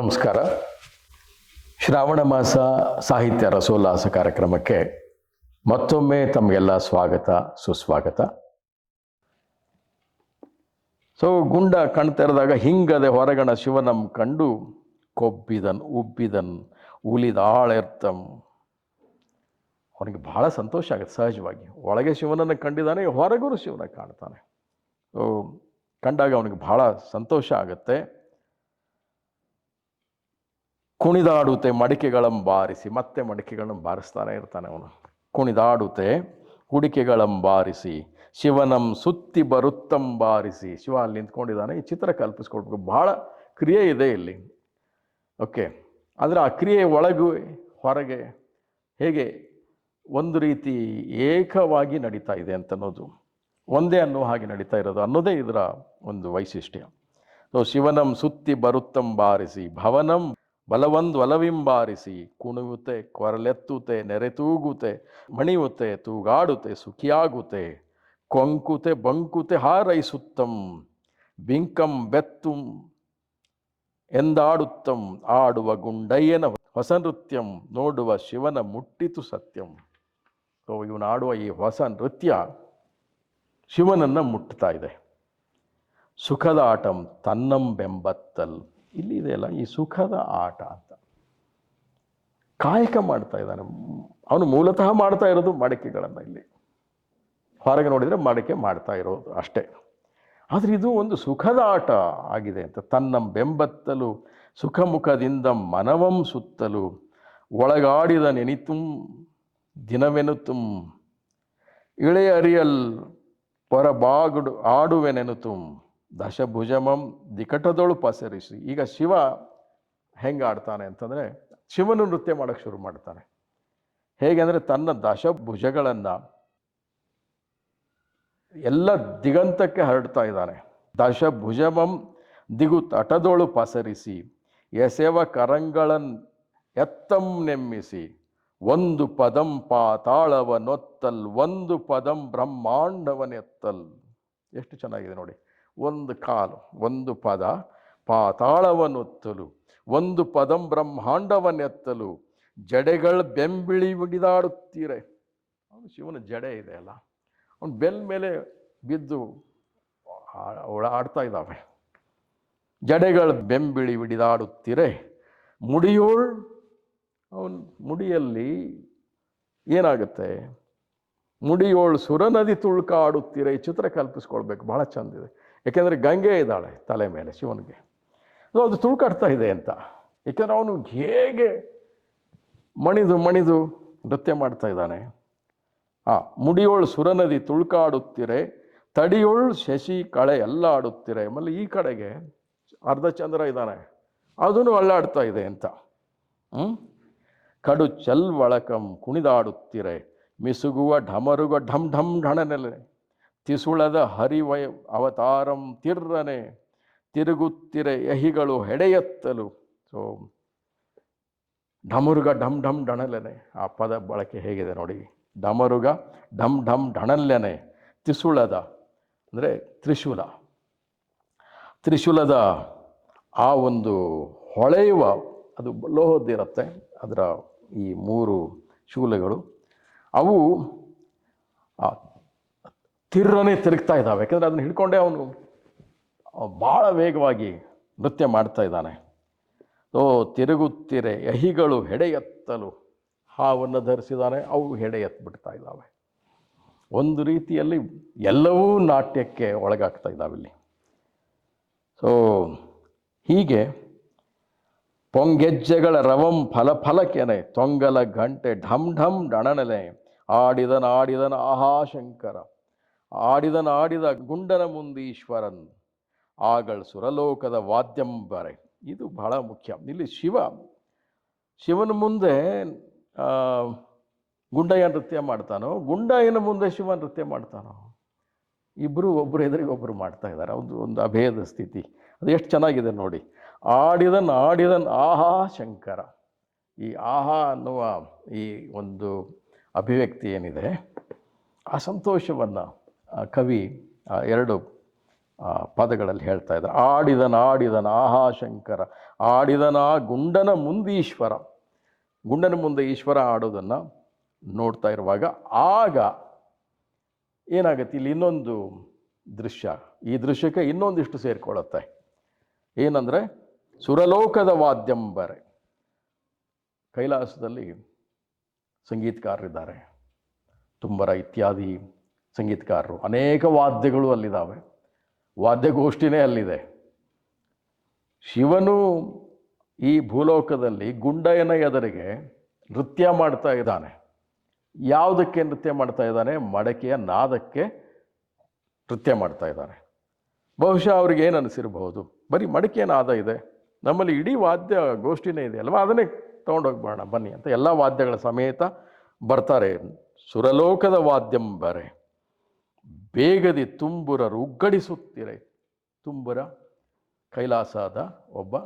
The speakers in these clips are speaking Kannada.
ನಮಸ್ಕಾರ. ಶ್ರಾವಣ ಮಾಸ ಸಾಹಿತ್ಯ ರಸೋಲ್ಲಾಸ ಕಾರ್ಯಕ್ರಮಕ್ಕೆ ಮತ್ತೊಮ್ಮೆ ತಮಗೆಲ್ಲ ಸ್ವಾಗತ, ಸುಸ್ವಾಗತ. ಸೊ ಗುಂಡ ಕಣ್ತೆರೆದಾಗ ಹಿಂಗದೆ ಹೊರಗಣ ಶಿವನಂ ಕಂಡು ಕೊಬ್ಬಿದನ್, ಉಬ್ಬಿದನ್, ಉಲಿದಾಳೆರ್ತಂ. ಅವನಿಗೆ ಬಹಳ ಸಂತೋಷ ಆಗುತ್ತೆ ಸಹಜವಾಗಿ. ಒಳಗೆ ಶಿವನನ್ನು ಕಂಡಿದ್ದಾನೆ ಹೊರಗೂ ಶಿವನ ಕಾಣ್ತಾನೆ. ಸೊ ಕಂಡಾಗ ಅವನಿಗೆ ಬಹಳ ಸಂತೋಷ ಆಗುತ್ತೆ. ಕುಣಿದಾಡುತ್ತೆ ಮಡಿಕೆಗಳನ್ನು ಬಾರಿಸಿ. ಮತ್ತೆ ಮಡಿಕೆಗಳನ್ನು ಬಾರಿಸ್ತಾನೆ ಇರ್ತಾನೆ ಅವನು. ಕುಣಿದಾಡುತ್ತೆ ಕುಡಿಕೆಗಳಂ ಬಾರಿಸಿ, ಶಿವನಂ ಸುತ್ತಿ ಬರುತ್ತಂ ಬಾರಿಸಿ. ಶಿವ ಅಲ್ಲಿ ನಿಂತ್ಕೊಂಡಿದ್ದಾನೆ. ಈ ಚಿತ್ರ ಕಲ್ಪಿಸ್ಕೊಳ್ಬೇಕು ಬಹಳ ಕ್ರಿಯೆ ಇದೆ ಇಲ್ಲಿ. ಓಕೆ. ಆದರೆ ಆ ಕ್ರಿಯೆ ಒಳಗೂ, ಹೊರಗೆ ಹೇಗೆ ಒಂದು ರೀತಿ ಏಕವಾಗಿ ನಡೀತಾ ಇದೆ ಅಂತ ಅನ್ನೋದು ಒಂದೇ ಅನ್ನೋ ಹಾಗೆ ನಡೀತಾ ಇರೋದು ಅನ್ನೋದೇ ಇದರ ಒಂದು ವೈಶಿಷ್ಟ್ಯ. ಸೊ ಶಿವನಂ ಸುತ್ತಿ ಬರುತ್ತಂ ಬಾರಿಸಿ, ಭವನಂ ಬಲವಂದ್ ಒಲವಿಂಬಾರಿಸಿ, ಕುಣಿಯುತ್ತೆ, ಕೊರಲೆತ್ತುತ್ತೆ, ನೆರೆತೂಗುತ್ತೆ, ಮಣಿಯುತ್ತೆ, ತೂಗಾಡುತ್ತೆ, ಸುಖಿಯಾಗುತ್ತೆ, ಕೊಂಕುತೆ, ಬಂಕುತೆ ಹಾರೈಸುತ್ತಂ, ಬಿಂಕಂ ಬೆತ್ತುಂ ಎಂದಾಡುತ್ತಂ, ಆಡುವ ಗುಂಡಯ್ಯನ ಹೊಸ ನೃತ್ಯಂ, ನೋಡುವ ಶಿವನ ಮುಟ್ಟಿತು ಸತ್ಯಂ. ಸೊ ಇವನು ಆಡುವ ಈ ಹೊಸ ನೃತ್ಯ ಶಿವನನ್ನು ಮುಟ್ತಾ ಇದೆ. ಸುಖದಾಟಂ ತನ್ನಂ ಬೆಂಬತ್ತಲ್. ಇಲ್ಲಿ ಇದೆಯಲ್ಲ ಈ ಸುಖದ ಆಟ ಅಂತ. ಕಾಯಕ ಮಾಡ್ತಾ ಇದ್ದಾನೆ. ಅವನು ಮೂಲತಃ ಮಾಡ್ತಾ ಇರೋದು ಮಡಿಕೆಗಳನ್ನು ಇಲ್ಲಿ. ಹೊರಗೆ ನೋಡಿದರೆ ಮಡಿಕೆ ಮಾಡ್ತಾ ಇರೋದು ಅಷ್ಟೇ. ಆದರೆ ಇದು ಒಂದು ಸುಖದ ಆಟ ಆಗಿದೆ ಅಂತ. ತನ್ನ ಬೆಂಬತ್ತಲು, ಸುಖಮುಖದಿಂದ ಮನವಂ ಸುತ್ತಲು, ಒಳಗಾಡಿದ ನೆನಿತುಂ, ದಿನವೆನುತುಂ, ಇಳೆಯರಿಯಲ್, ಹೊರಬಾಗುಡು, ಆಡುವೆನೆನುತುಂ ದಶಭುಜಮಂ ದಿಕಟದೊಳು ಪಸರಿಸಿ ಈಗ ಶಿವ ಹೆಂಗೆ ಆಡ್ತಾನೆ ಅಂತಂದರೆ ಶಿವನು ನೃತ್ಯ ಮಾಡೋಕ್ಕೆ ಶುರು ಮಾಡ್ತಾನೆ. ಹೇಗೆ ಅಂದರೆ ತನ್ನ ದಶಭುಜಗಳನ್ನು ಎಲ್ಲ ದಿಗಂತಕ್ಕೆ ಹರಡ್ತಾ ಇದ್ದಾನೆ. ದಶಭುಜಮಂ ದಿಗು ತಟದೊಳು ಪಸರಿಸಿ, ಎಸೆವ ಕರಂಗಳನ್ ಎತ್ತಂ ನೆಮ್ಮಿಸಿ, ಒಂದು ಪದಂ ಪಾತಾಳವನೊತ್ತಲ್, ಒಂದು ಪದಂ ಬ್ರಹ್ಮಾಂಡವನೆತ್ತಲ್. ಎಷ್ಟು ಚೆನ್ನಾಗಿದೆ ನೋಡಿ. ಒಂದು ಕಾಲು, ಒಂದು ಪದ ಪಾತಾಳವನ್ನೊತ್ತಲು ಒಂದು ಪದಂ ಬ್ರಹ್ಮಾಂಡವನ್ನೆತ್ತಲು ಜಡೆಗಳ ಬೆಂಬಿಳಿ ಬಿಡಿದಾಡುತ್ತೀರೆ ಅವನು ಶಿವನ ಜಡೆ ಇದೆ ಅಲ್ಲ. ಅವನು ಬೆಲ್ ಮೇಲೆ ಬಿದ್ದು ಓಡಾಡ್ತಾ ಇದ್ದಾವೆ. ಜಡೆಗಳು ಬೆಂಬಿಳಿ ಬಿಡಿದಾಡುತ್ತೀರೆ ಮುಡಿಯೋಳ್, ಅವನ ಮುಡಿಯಲ್ಲಿ ಏನಾಗುತ್ತೆ? ಮುಡಿಯೋಳು ಸುರನದಿ ತುಳ್ಕಾಡುತ್ತೀರೆ. ಈ ಚಿತ್ರ ಕಲ್ಪಿಸ್ಕೊಳ್ಬೇಕು. ಬಹಳ ಚಂದಿದೆ ಯಾಕೆಂದರೆ ಗಂಗೆ ಇದ್ದಾಳೆ ತಲೆ ಮೇಲೆ ಶಿವನಿಗೆ. ಸೊ ಅದು ತುಳ್ಕಾಡ್ತಾ ಇದೆ ಅಂತ. ಏಕೆಂದರೆ ಅವನು ಹೇಗೆ ಮಣಿದು ಮಣಿದು ನೃತ್ಯ ಮಾಡ್ತಾ ಇದ್ದಾನೆ. ಆ, ಮುಡಿಯೋಳು ಸುರನದಿ ತುಳ್ಕಾಡುತ್ತಿರೆ, ತಡಿಯೋಳು ಶಶಿ ಕಳೆ ಎಲ್ಲ ಆಡುತ್ತಿರೆ ಆಮೇಲೆ ಈ ಕಡೆಗೆ ಅರ್ಧ ಚಂದ್ರ ಇದ್ದಾನೆ. ಅದನ್ನು ಅಳ್ಳಾಡ್ತಾ ಇದೆ ಅಂತ. ಹ್ಞೂ ಕಡು ಚಲ್ವಳಕಂ ಕುಣಿದಾಡುತ್ತೀರೆ, ಮಿಸುಗುವ ಢಮರುಗ ಢಮ್ ಢಮ್ ಢಣನೆಲೆ. ತಿಸುಳದ ಹರಿವಯ ಅವತಾರಂ ತಿರ್ರನೆ, ತಿರುಗುತ್ತಿರೆ ಯಹಿಗಳು ಹೆಡೆಯತ್ತಲು. ಸೊ ಢಮರುಗ ಢಮ್ ಢಮ್ ಢಣಲೆನೆ ಆ ಪದ ಬಳಕೆ ಹೇಗಿದೆ ನೋಡಿ. ಡಮರುಗ ಢಮ್ ಢಮ್ ಢಣಲ್ಲೆನೆ ತಿಸುಳದ ಅಂದರೆ ತ್ರಿಶೂಲ. ತ್ರಿಶೂಲದ ಆ ಒಂದು ಹೊಳೆಯುವ, ಅದು ಲೋಹದ್ದಿರುತ್ತೆ ಅದರ ಈ ಮೂರು ಶೂಲಗಳು. ಅವು, ಆ ತಿರ್ರನೆ ತಿರುಗ್ತಾ ಇದ್ದಾವೆ. ಯಾಕಂದರೆ ಅದನ್ನು ಹಿಡ್ಕೊಂಡೇ ಅವನು ಭಾಳ ವೇಗವಾಗಿ ನೃತ್ಯ ಮಾಡ್ತಾ ಇದ್ದಾನೆ. ಓ, ತಿರುಗುತ್ತಿರೆ ಯಹಿಗಳು ಹೆಡೆಯತ್ತಲು. ಹಾವನ್ನು ಧರಿಸಿದ್ದಾನೆ ಅವು ಹೆಡೆ ಎತ್ಬಿಡ್ತಾ ಇದ್ದಾವೆ. ಒಂದು ರೀತಿಯಲ್ಲಿ ಎಲ್ಲವೂ ನಾಟ್ಯಕ್ಕೆ ಒಳಗಾಗ್ತಾ ಇದ್ದಾವೆ ಇಲ್ಲಿ. ಸೊ ಹೀಗೆ ಪೊಂಗೆಜ್ಜೆಗಳ ರವಂ ಫಲ ಫಲಕೆನೆ, ತೊಂಗಲ ಗಂಟೆ ಢಮ್ ಢಮ್ ಡಣನೆಲೆ ಆಡಿದನ ಆಡಿದನ ಆಹಾ ಶಂಕರ. ಆಡಿದನ ಆಡಿದ ಗುಂಡನ ಮುಂದೀಶ್ವರನ್, ಆಗಳ್ ಸುರಲೋಕದ ವಾದ್ಯಂಬರೆ ಇದು ಬಹಳ ಮುಖ್ಯ. ಇಲ್ಲಿ ಶಿವ, ಶಿವನ ಮುಂದೆ ಗುಂಡಯ್ಯ ನೃತ್ಯ ಮಾಡ್ತಾನೋ, ಗುಂಡಯ್ಯನ ಮುಂದೆ ಶಿವ ನೃತ್ಯ ಮಾಡ್ತಾನೋ ಇಬ್ಬರು ಒಬ್ಬರು ಎದುರಿಗೆ ಒಬ್ಬರು ಮಾಡ್ತಾ ಇದ್ದಾರೆ. ಒಂದು ಒಂದು ಅಭೇದ ಸ್ಥಿತಿ. ಅದು ಎಷ್ಟು ಚೆನ್ನಾಗಿದೆ ನೋಡಿ. ಆಡಿದನ್ ಆಡಿದನ್ ಆಹಾ ಶಂಕರ. ಈ ಆಹಾ ಅನ್ನುವ ಈ ಒಂದು ಅಭಿವ್ಯಕ್ತಿ ಏನಿದೆ? ಆ ಸಂತೋಷವನ್ನು ಕವಿ ಎರಡು ಪದಗಳಲ್ಲಿ ಹೇಳ್ತಾ ಇದ್ದಾರೆ. ಆಡಿದನ ಆಡಿದನ, ಆಹಾ ಶಂಕರ, ಆಡಿದನ ಗುಂಡನ ಮುಂದೀಶ್ವರ ಗುಂಡನ ಮುಂದೆ ಈಶ್ವರ ಆಡೋದನ್ನು ನೋಡ್ತಾ ಇರುವಾಗ ಆಗ ಏನಾಗುತ್ತೆ? ಇಲ್ಲಿ ಇನ್ನೊಂದು ದೃಶ್ಯ. ಈ ದೃಶ್ಯಕ್ಕೆ ಇನ್ನೊಂದಿಷ್ಟು ಸೇರಿಕೊಳ್ಳುತ್ತೆ. ಏನಂದರೆ, ಸುರಲೋಕದ ವಾದ್ಯಂಬರೆ. ಕೈಲಾಸದಲ್ಲಿ ಸಂಗೀತಕಾರರಿದ್ದಾರೆ ತುಂಬರ ಇತ್ಯಾದಿ ಸಂಗೀತಗಾರರು ಅನೇಕ ವಾದ್ಯಗಳು ಅಲ್ಲಿದ್ದಾವೆ ವಾದ್ಯಗೋಷ್ಠಿನೇ ಅಲ್ಲಿದೆ. ಶಿವನು ಈ ಭೂಲೋಕದಲ್ಲಿ ಗುಂಡಯ್ಯನ ಎದುರಿಗೆ ನೃತ್ಯ ಮಾಡ್ತಾ ಇದ್ದಾನೆ. ಯಾವುದಕ್ಕೆ ನೃತ್ಯ ಮಾಡ್ತಾ ಇದ್ದಾನೆ? ಮಡಕೆಯ ನಾದಕ್ಕೆ ನೃತ್ಯ ಮಾಡ್ತಾ ಇದ್ದಾನೆ. ಬಹುಶಃ ಅವ್ರಿಗೆ ಏನು ಅನಿಸಿರಬಹುದು? ಬರೀ ಮಡಕೆಯ ನಾದ ಇದೆ. ನಮ್ಮಲ್ಲಿ ಇಡೀ ವಾದ್ಯ ಗೋಷ್ಠಿನೇ ಇದೆ ಅಲ್ವಾ? ಅದನ್ನೇ ತೊಗೊಂಡೋಗ್ಬೋಣ ಬನ್ನಿ ಅಂತ. ಎಲ್ಲ ವಾದ್ಯಗಳ ಸಮೇತ ಬರ್ತಾರೆ. ಸುರಲೋಕದ ವಾದ್ಯಂಬರೆ ಬೇಗದಿ ತುಂಬುರರು ಉಗ್ಗಡಿಸುತ್ತಿರೆ. ತುಂಬುರ ಕೈಲಾಸದ ಒಬ್ಬ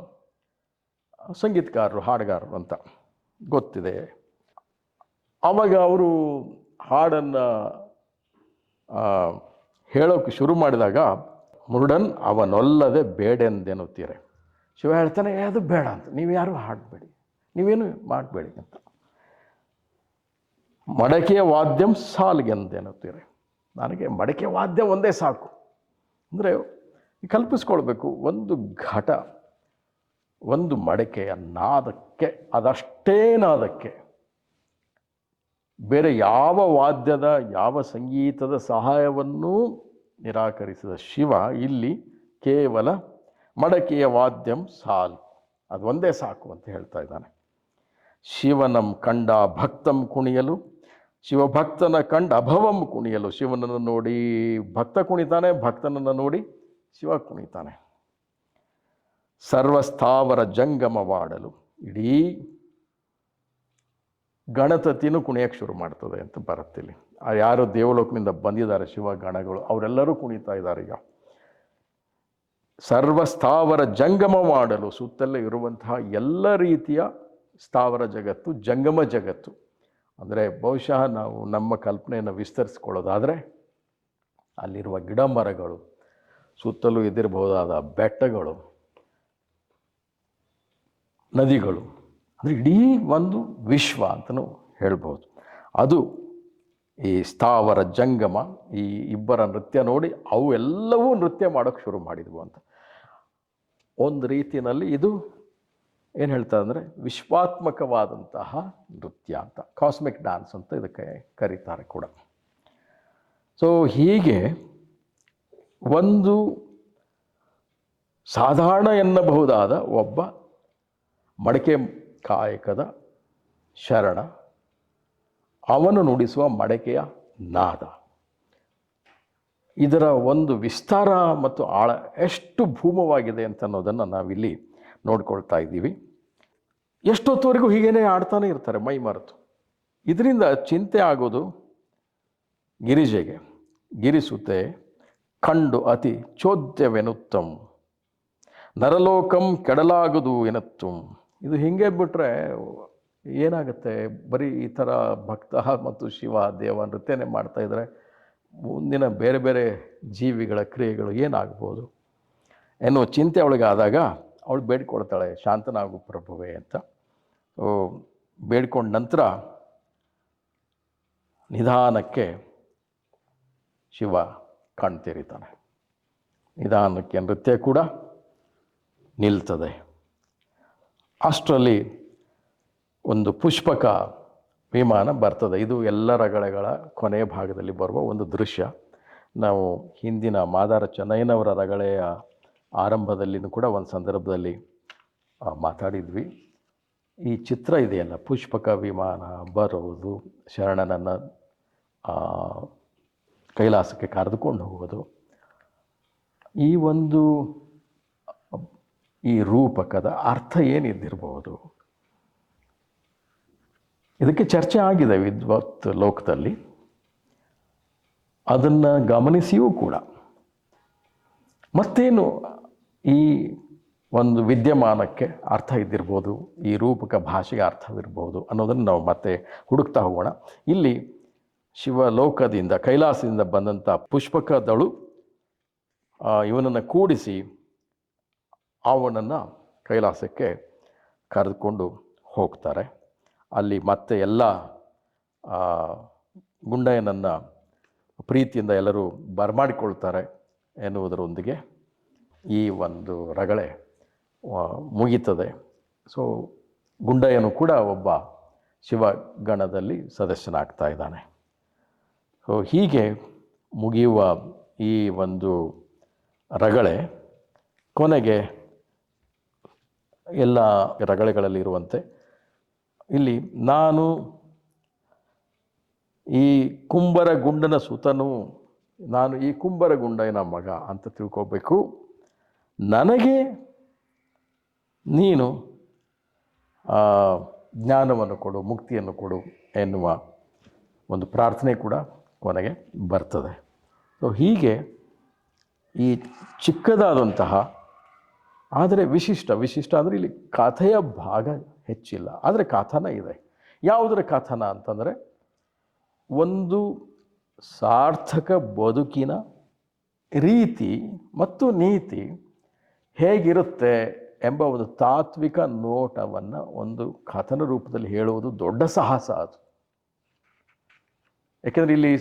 ಸಂಗೀತಗಾರರು ಹಾಡುಗಾರರು ಅಂತ ಗೊತ್ತಿದೆ. ಆವಾಗ ಅವರು ಹಾಡನ್ನು ಹೇಳೋಕೆ ಶುರು ಮಾಡಿದಾಗ ಮುರುಡನ್ ಅವನೊಲ್ಲದೆ ಬೇಡೆಂದೆನ್ನುತ್ತೀರೆ. ಶಿವ ಹೇಳ್ತಾನೆ "ಏ, ಅದು ಬೇಡ ಅಂತ. ನೀವು ಯಾರು ಹಾಡಬೇಡಿ. ನೀವೇನು ಮಾಡಬೇಡಿ ಅಂತ. ಮಡಕೆಯ ವಾದ್ಯಂ ಸಾಲ್ಗೆಂದೆನ್ನುತ್ತೀರೆ. ನನಗೆ ಮಡಕೆ ವಾದ್ಯ ಒಂದೇ ಸಾಕು. ಅಂದರೆ ಕಲ್ಪಿಸ್ಕೊಳ್ಬೇಕು, ಒಂದು ಘಟ, ಒಂದು ಮಡಕೆಯ ನಾದಕ್ಕೆ ಅದಷ್ಟೇ ನಾದಕ್ಕೆ ಬೇರೆ ಯಾವ ವಾದ್ಯದ, ಯಾವ ಸಂಗೀತದ ಸಹಾಯವನ್ನೂ ನಿರಾಕರಿಸಿದ ಶಿವ ಇಲ್ಲಿ ಕೇವಲ ಮಡಕೆಯ ವಾದ್ಯಂ ಸಾಲು, ಅದು ಒಂದೇ ಸಾಕು ಅಂತ ಹೇಳ್ತಾ ಇದ್ದಾನೆ. ಶಿವನಂ ಕಂಡ ಭಕ್ತಂ ಕುಣಿಯಲು ಶಿವಭಕ್ತನ ಕಂಡ ಅಭವಂ ಕುಣಿಯಲು ಶಿವನನ್ನು ನೋಡಿ ಭಕ್ತ ಕುಣಿತಾನೆ, ಭಕ್ತನನ್ನು ನೋಡಿ ಶಿವ ಕುಣಿತಾನೆ. ಸರ್ವಸ್ಥಾವರ ಜಂಗಮವಾಡಲು ಇಡೀ ಗಣತತಿನೂ ಕುಣಿಯಕ್ಕೆ ಶುರು ಮಾಡ್ತದೆ ಅಂತ ಬರುತ್ತಿಲ್ಲಿ ಯಾರು ದೇವಲೋಕನಿಂದ ಬಂದಿದ್ದಾರೆ ಶಿವ ಗಣಗಳು, ಅವರೆಲ್ಲರೂ ಕುಣಿತಾ ಇದ್ದಾರೆ ಈಗ. ಸರ್ವಸ್ಥಾವರ ಜಂಗಮ ಮಾಡಲು ಸುತ್ತಲೇ ಇರುವಂತಹ ಎಲ್ಲ ರೀತಿಯ ಸ್ಥಾವರ ಜಗತ್ತು, ಜಂಗಮ ಜಗತ್ತು. ಅಂದರೆ ಬಹುಶಃ ನಾವು ನಮ್ಮ ಕಲ್ಪನೆಯನ್ನು ವಿಸ್ತರಿಸ್ಕೊಳ್ಳೋದಾದರೆ ಅಲ್ಲಿರುವ ಗಿಡ ಮರಗಳು ಸುತ್ತಲೂ ಎದಿರಬಹುದಾದ ಬೆಟ್ಟಗಳು, ನದಿಗಳು, ಅಂದರೆ ಇಡೀ ಒಂದು ವಿಶ್ವ ಅಂತಲೂ ಹೇಳ್ಬೋದು. ಅದು ಈ ಸ್ಥಾವರ ಜಂಗಮ, ಈ ಇಬ್ಬರ ನೃತ್ಯ ನೋಡಿ ಅವು ಎಲ್ಲವೂ ನೃತ್ಯ ಮಾಡೋಕ್ಕೆ ಶುರು ಮಾಡಿದ್ವು ಅಂತ. ಒಂದು ರೀತಿಯಲ್ಲಿ ಇದು ಏನು ಹೇಳ್ತಾರೆ ಅಂದರೆ ವಿಶ್ವಾತ್ಮಕವಾದಂತಹ ನೃತ್ಯ ಅಂತ ಕಾಸ್ಮಿಕ್ ಡ್ಯಾನ್ಸ್ ಅಂತ ಇದಕ್ಕೆ ಕರೀತಾರೆ ಕೂಡ. ಸೊ ಹೀಗೆ ಒಂದು ಸಾಧಾರಣ ಎನ್ನಬಹುದಾದ ಒಬ್ಬ ಮಡಕೆ ಕಾಯಕದ ಶರಣ, ಅವನು ನುಡಿಸುವ ಮಡಕೆಯ ನಾದ. ಇದರ ಒಂದು ವಿಸ್ತಾರ ಮತ್ತು ಆಳ ಎಷ್ಟು ಭೂಮವಾಗಿದೆ ಅಂತ ಅನ್ನೋದನ್ನು ನಾವಿಲ್ಲಿ ನೋಡ್ಕೊಳ್ತಾ ಇದ್ದೀವಿ. ಎಷ್ಟೊತ್ತವರೆಗೂ ಹೀಗೇನೆ ಆಡ್ತಾನೆ ಇರ್ತಾರೆ, ಮೈ ಮರೆತು. ಇದರಿಂದ ಚಿಂತೆ ಆಗೋದು ಗಿರಿಜೆಗೆ. ಗಿರಿಸುತ್ತೆ ಕಂಡು ಅತಿ ಚೋದ್ಯವೆನುತ್ತಂ. ನರಲೋಕಂ ಕೆಡಲಾಗದು ಎನತ್ತು ಇದು ಹಿಂಗೆ ಬಿಟ್ಟರೆ ಏನಾಗುತ್ತೆ? ಬರೀ ಈ ಥರ ಭಕ್ತ ಮತ್ತು ಶಿವ ದೇವ ನೃತ್ಯನೇ ಮಾಡ್ತಾ ಇದ್ದರೆ ಮುಂದಿನ ಬೇರೆ ಬೇರೆ ಜೀವಿಗಳ ಕ್ರಿಯೆಗಳು ಏನಾಗ್ಬೋದು? ಎನ್ನುವ ಚಿಂತೆ ಅವಳಿಗಾದಾಗ ಅವಳು ಬೇಡ್ಕೊಳ್ತಾಳೆ, ಶಾಂತನಾಗು ಪ್ರಭುವೆ ಅಂತ. ಬೇಡ್ಕೊಂಡ ನಂತರ ನಿಧಾನಕ್ಕೆ ಶಿವ ಕಣ್ತೆರಿತಾನೆ. ನಿಧಾನಕ್ಕೆ ನೃತ್ಯ ಕೂಡ ನಿಲ್ತದೆ. ಅಷ್ಟರಲ್ಲಿ ಒಂದು ಪುಷ್ಪಕ ವಿಮಾನ ಬರ್ತದೆ. ಇದು ಎಲ್ಲ ರಗಳೆಗಳ ಕೊನೆಯ ಭಾಗದಲ್ಲಿ ಬರುವ ಒಂದು ದೃಶ್ಯ. ನಾವು ಹಿಂದಿನ ಮಾದಾರ ಚೆನ್ನಯ್ಯನವರ ರಗಳೆಯ ಆರಂಭದಲ್ಲಿನೂ ಕೂಡ ಒಂದು ಸಂದರ್ಭದಲ್ಲಿ ಮಾತಾಡಿದ್ವಿ. ಈ ಚಿತ್ರ ಇದೆಯಲ್ಲ, ಪುಷ್ಪಕ ವಿಮಾನ ಬರೋದು, ಶರಣನನ್ನು ಕೈಲಾಸಕ್ಕೆ ಕರೆದುಕೊಂಡು ಹೋಗೋದು. ಈ ಒಂದು, ಈ ರೂಪಕದ ಅರ್ಥ ಏನಿದ್ದಿರಬಹುದು ಇದಕ್ಕೆ ಚರ್ಚೆ ಆಗಿದೆ ವಿದ್ವತ್ ಲೋಕದಲ್ಲಿ. ಅದನ್ನು ಗಮನಿಸಿಯೂ ಕೂಡ. ಮತ್ತೇನು ಈ ಒಂದು ವಿದ್ಯಮಾನಕ್ಕೆ ಅರ್ಥ ಇದ್ದಿರ್ಬೋದು, ಈ ರೂಪಕ ಭಾಷೆಗೆ ಅರ್ಥವಿರ್ಬೋದು ಅನ್ನೋದನ್ನು ನಾವು ಮತ್ತೆ ಹುಡುಕ್ತಾ ಹೋಗೋಣ. ಇಲ್ಲಿ ಶಿವಲೋಕದಿಂದ, ಕೈಲಾಸದಿಂದ ಬಂದಂಥ ಪುಷ್ಪಕದಳು ಇವನನ್ನು ಕೂಡಿಸಿ ಅವನನ್ನು ಕೈಲಾಸಕ್ಕೆ ಕರೆದುಕೊಂಡು ಹೋಗ್ತಾರೆ. ಅಲ್ಲಿ ಮತ್ತೆ ಎಲ್ಲ ಗುಂಡಯ್ಯನನ್ನು ಪ್ರೀತಿಯಿಂದ ಎಲ್ಲರೂ ಬರಮಾಡಿಕೊಳ್ತಾರೆ ಎನ್ನುವುದರೊಂದಿಗೆ ಈ ಒಂದು ರಗಳೆ ಮುಗೀತದೆ. ಸೊ ಗುಂಡಯ್ಯನು ಕೂಡ ಒಬ್ಬ ಶಿವಗಣದಲ್ಲಿ ಸದಸ್ಯನಾಗ್ತಾ ಇದ್ದಾನೆ. ಸೊ ಹೀಗೆ ಮುಗಿಯುವ ಈ ಒಂದು ರಗಳೆ ಕೊನೆಗೆ ಎಲ್ಲ ರಗಳೆಗಳಲ್ಲಿರುವಂತೆ ಇಲ್ಲಿ ನಾನು ಈ ಕುಂಬರ ಗುಂಡನ ಸುತನು, ನಾನು ಈ ಕುಂಬರ ಗುಂಡಯ್ಯನ ಮಗ ಅಂತ ತಿಳ್ಕೋಬೇಕು. ನನಗೆ ನೀನು ಜ್ಞಾನವನ್ನು ಕೊಡು, ಮುಕ್ತಿಯನ್ನು ಕೊಡು ಎನ್ನುವ ಒಂದು ಪ್ರಾರ್ಥನೆ ಕೂಡ ಕೊನೆಗೆ ಬರ್ತದೆ. ಸೊ ಹೀಗೆ ಈ ಚಿಕ್ಕದಾದಂತಹ, ಆದರೆ ವಿಶಿಷ್ಟ ವಿಶಿಷ್ಟ ಅಂದರೆ ಇಲ್ಲಿ ಕಥೆಯ ಭಾಗ ಹೆಚ್ಚಿಲ್ಲ, ಆದರೆ ಕಥನ ಇದೆ. ಯಾವುದರ ಕಥನ ಅಂತಂದರೆ, ಒಂದು ಸಾರ್ಥಕ ಬದುಕಿನ ರೀತಿ ಮತ್ತು ನೀತಿ ಹೇಗಿರುತ್ತೆ ಎಂಬ ಒಂದು ತಾತ್ವಿಕ ನೋಟವನ್ನು ಒಂದು ಕಥನ ರೂಪದಲ್ಲಿ ಹೇಳುವುದು ದೊಡ್ಡ ಸಾಹಸ ಅದು. ಯಾಕೆಂದರೆ ಇಲ್ಲಿ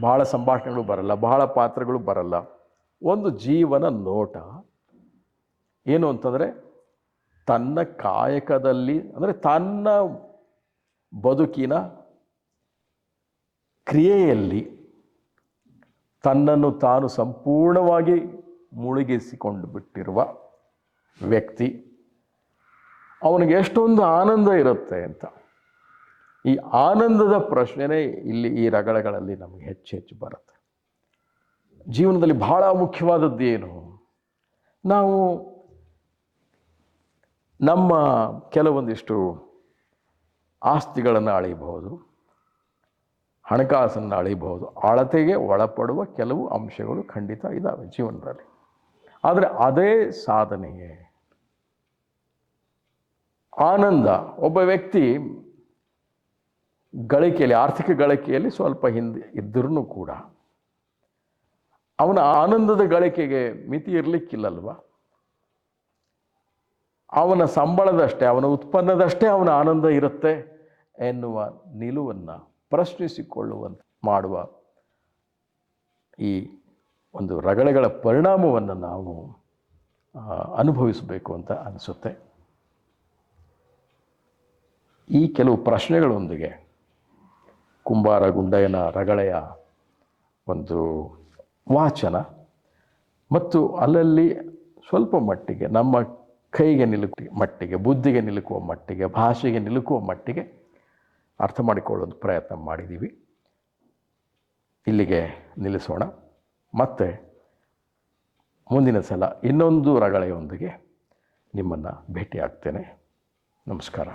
ಬಹಳ ಸಂಭಾಷಣೆಗಳು ಬರಲ್ಲ, ಬಹಳ ಪಾತ್ರಗಳು ಬರಲ್ಲ. ಒಂದು ಜೀವನ ನೋಟ ಏನು ಅಂತಂದರೆ ತನ್ನ ಕಾಯಕದಲ್ಲಿ, ಅಂದರೆ ತನ್ನ ಬದುಕಿನ ಕ್ರಿಯೆಯಲ್ಲಿ ತನ್ನನ್ನು ತಾನು ಸಂಪೂರ್ಣವಾಗಿ ಮುಳುಗಿಸಿಕೊಂಡು ಬಿಟ್ಟಿರುವ ವ್ಯಕ್ತಿ, ಅವನಿಗೆ ಎಷ್ಟೊಂದು ಆನಂದ ಇರುತ್ತೆ ಅಂತ. ಈ ಆನಂದದ ಪ್ರಶ್ನೆನೇ ಇಲ್ಲಿ ಈ ರಗಳಗಳಲ್ಲಿ ನಮಗೆ ಹೆಚ್ಚು ಹೆಚ್ಚು ಬರುತ್ತೆ. ಜೀವನದಲ್ಲಿ ಬಹಳ ಮುಖ್ಯವಾದದ್ದು ಏನು? ನಾವು ನಮ್ಮ ಕೆಲವೊಂದಿಷ್ಟು ಆಸ್ತಿಗಳನ್ನು ಅಳಿಬಹುದು, ಹಣಕಾಸನ್ನು ಅಳಿಬಹುದು, ಅಳತೆಗೆ ಒಳಪಡುವ ಕೆಲವು ಅಂಶಗಳು ಖಂಡಿತ ಇದ್ದಾವೆ ಜೀವನದಲ್ಲಿ. ಆದರೆ ಅದೇ ಸಾಧನೆಯೇ ಆನಂದ. ಒಬ್ಬ ವ್ಯಕ್ತಿ ಗಳಿಕೆಯಲ್ಲಿ, ಆರ್ಥಿಕ ಗಳಿಕೆಯಲ್ಲಿ ಸ್ವಲ್ಪ ಹಿಂದೆ ಇದ್ದರೂ ಕೂಡ ಅವನ ಆನಂದದ ಗಳಿಕೆಗೆ ಮಿತಿ ಇರಲಿಕ್ಕಿಲ್ಲಲ್ವ? ಅವನ ಸಂಬಳದಷ್ಟೇ, ಅವನ ಉತ್ಪನ್ನದಷ್ಟೇ ಅವನ ಆನಂದ ಇರುತ್ತೆ ಎನ್ನುವ ನಿಲುವನ್ನು ಪ್ರಶ್ನಿಸಿಕೊಳ್ಳುವಂತ, ಮಾಡುವ ಈ ಒಂದು ರಗಳೆಗಳ ಪರಿಣಾಮವನ್ನು ನಾವು ಅನುಭವಿಸಬೇಕು ಅಂತ ಅನಿಸುತ್ತೆ. ಈ ಕೆಲವು ಪ್ರಶ್ನೆಗಳೊಂದಿಗೆ ಕುಂಬಾರ ಗುಂಡಯ್ಯನ ರಗಳೆಯ ಒಂದು ವಾಚನ ಮತ್ತು ಅಲ್ಲಲ್ಲಿ ಸ್ವಲ್ಪ ಮಟ್ಟಿಗೆ ನಮ್ಮ ಕೈಗೆ ನಿಲುಕು ಮಟ್ಟಿಗೆ, ಬುದ್ಧಿಗೆ ನಿಲುಕುವ ಮಟ್ಟಿಗೆ, ಭಾಷೆಗೆ ನಿಲುಕುವ ಮಟ್ಟಿಗೆ ಅರ್ಥ ಮಾಡಿಕೊಳ್ಳೋದು ಪ್ರಯತ್ನ ಮಾಡಿದ್ದೀವಿ. ಇಲ್ಲಿಗೆ ನಿಲ್ಲಿಸೋಣ. ಮತ್ತೆ ಮುಂದಿನ ಸಲ ಇನ್ನೊಂದು ರಗಳೆಯೊಂದಿಗೆ ನಿಮ್ಮನ್ನು ಭೇಟಿಯಾಗ್ತೇನೆ. ನಮಸ್ಕಾರ.